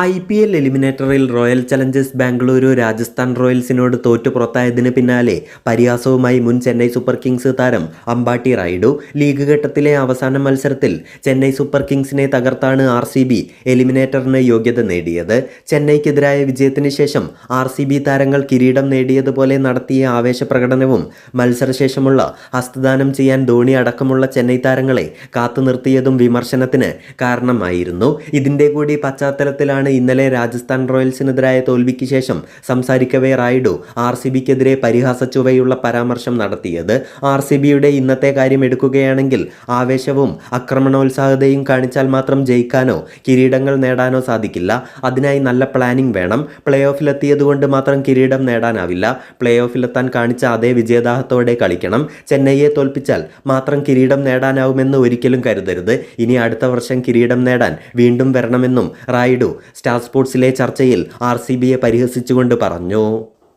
I P L എലിമിനേറ്ററിൽ royal Challengers Bengaluru Rajasthan റോയൽസിനോട് തോറ്റു പുറത്തായതിന് പിന്നാലെ പരിഹാസവുമായി മുൻ ചെന്നൈ സൂപ്പർ കിങ്സ് താരം അമ്പാട്ടി റൈഡു ലീഗ് ഘട്ടത്തിലെ അവസാന മത്സരത്തിൽ ചെന്നൈ സൂപ്പർ കിങ്സിനെ തകർത്താണ് ആർ സി ബി എലിമിനേറ്ററിന് യോഗ്യത നേടിയത്. ചെന്നൈക്കെതിരായ വിജയത്തിന് ശേഷം ആർ സി ബി താരങ്ങൾ കിരീടം നേടിയതുപോലെ നടത്തിയ ആവേശ പ്രകടനവും മത്സരശേഷമുള്ള ഹസ്തദാനം ചെയ്യാൻ ധോണി അടക്കമുള്ള ചെന്നൈ താരങ്ങളെ കാത്തു നിർത്തിയതും വിമർശനത്തിന് കാരണമായിരുന്നു. ഇതിന്റെ കൂടി പശ്ചാത്തലത്തിലാണ് ഇന്നലെ രാജസ്ഥാൻ റോയൽസിനെതിരായ തോൽവിക്ക് ശേഷം സംസാരിക്കവേ റായിഡു ആർ സി ബിക്കെതിരെ പരിഹാസ ചുവയുള്ള പരാമർശം നടത്തിയത്. ആർ സി ബിയുടെ ഇന്നത്തെ കാര്യം എടുക്കുകയാണെങ്കിൽ ആവേശവും ആക്രമണോത്സാഹതയും കാണിച്ചാൽ മാത്രം ജയിക്കാനോ കിരീടങ്ങൾ നേടാനോ സാധിക്കില്ല. അതിനായി നല്ല പ്ലാനിംഗ് വേണം. പ്ലേ ഓഫിലെത്തിയതുകൊണ്ട് മാത്രം കിരീടം നേടാനാവില്ല. പ്ലേ ഓഫിലെത്താൻ കാണിച്ച അതേ വിജയദാഹത്തോടെ കളിക്കണം. ചെന്നൈയെ തോൽപ്പിച്ചാൽ മാത്രം കിരീടം നേടാനാവുമെന്ന് ഒരിക്കലും കരുതരുത്. ഇനി അടുത്ത വർഷം കിരീടം നേടാൻ വീണ്ടും വരണമെന്നും റായിഡു സ്റ്റാർ സ്പോർട്സിലെ ചർച്ചയിൽ ആർ പരിഹസിച്ചുകൊണ്ട് പറഞ്ഞു.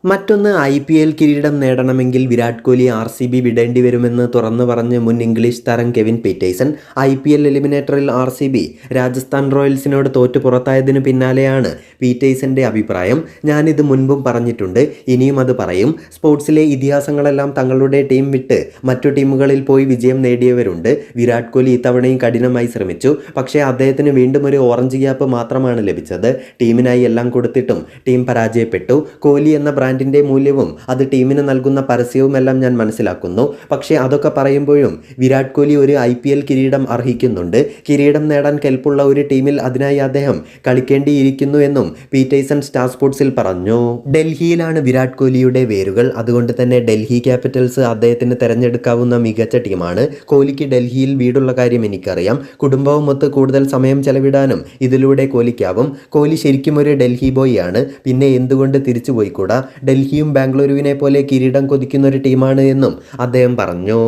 മറ്റൊന്ന് ഐ പി എൽ കിരീടം നേടണമെങ്കിൽ Virat Kohli R C B വിടേണ്ടി വരുമെന്ന് തുറന്നു പറഞ്ഞ് മുൻ ഇംഗ്ലീഷ് താരം Kevin Pietersen I P L എലിമിനേറ്ററിൽ R C B Rajasthan റോയൽസിനോട് തോറ്റു പുറത്തായതിന് പിന്നാലെയാണ് പീറ്റേഴ്സന്റെ അഭിപ്രായം. ഞാനിത് മുൻപും പറഞ്ഞിട്ടുണ്ട്. ഇനിയും അത് പറയും. സ്പോർട്സിലെ ഇതിഹാസങ്ങളെല്ലാം തങ്ങളുടെ ടീം വിട്ട് മറ്റു ടീമുകളിൽ പോയി വിജയം നേടിയവരുണ്ട്. വിരാട് കോഹ്ലി ഇത്തവണയും കഠിനമായി ശ്രമിച്ചു. പക്ഷേ അദ്ദേഹത്തിന് വീണ്ടും ഒരു ഓറഞ്ച് ഗ്യാപ്പ് മാത്രമാണ് ലഭിച്ചത്. ടീമിനായി എല്ലാം കൊടുത്തിട്ടും ടീം പരാജയപ്പെട്ടു. കോഹ്ലി എന്ന ബ്രാൻഡിന്റെ മൂല്യവും അത് ടീമിന് നൽകുന്ന പരസ്യവുമെല്ലാം ഞാൻ മനസ്സിലാക്കുന്നു. പക്ഷേ അതൊക്കെ പറയുമ്പോഴും വിരാട് കോഹ്ലി ഒരു ഐ കിരീടം അർഹിക്കുന്നുണ്ട്. കിരീടം നേടാൻ കെൽപ്പുള്ള ഒരു ടീമിൽ അതിനായി അദ്ദേഹം കളിക്കേണ്ടിയിരിക്കുന്നു എന്നും പീറ്റേഴ്സൺ സ്റ്റാർ സ്പോർട്സിൽ പറഞ്ഞു. ഡൽഹിയിലാണ് വിരാട് കോഹ്ലിയുടെ വേരുകൾ. അതുകൊണ്ട് തന്നെ ഡൽഹി ക്യാപിറ്റൽസ് അദ്ദേഹത്തിന് തിരഞ്ഞെടുക്കാവുന്ന മികച്ച ടീമാണ്. കോഹ്ലിക്ക് ഡൽഹിയിൽ വീടുള്ള കാര്യം എനിക്കറിയാം. കുടുംബവുമൊത്ത് കൂടുതൽ സമയം ചെലവിടാനും ഇതിലൂടെ കോഹ്ലിക്കാവും. കോഹ്ലി ശരിക്കും ഒരു ഡൽഹി ബോയ് ആണ് പിന്നെ എന്തുകൊണ്ട് തിരിച്ചു പോയിക്കൂടാ ഡൽഹിയും ബാംഗ്ലൂരുവിനെ പോലെ കിരീടം കൊതിക്കുന്ന ഒരു ടീമാണ് എന്നും അദ്ദേഹം പറഞ്ഞു.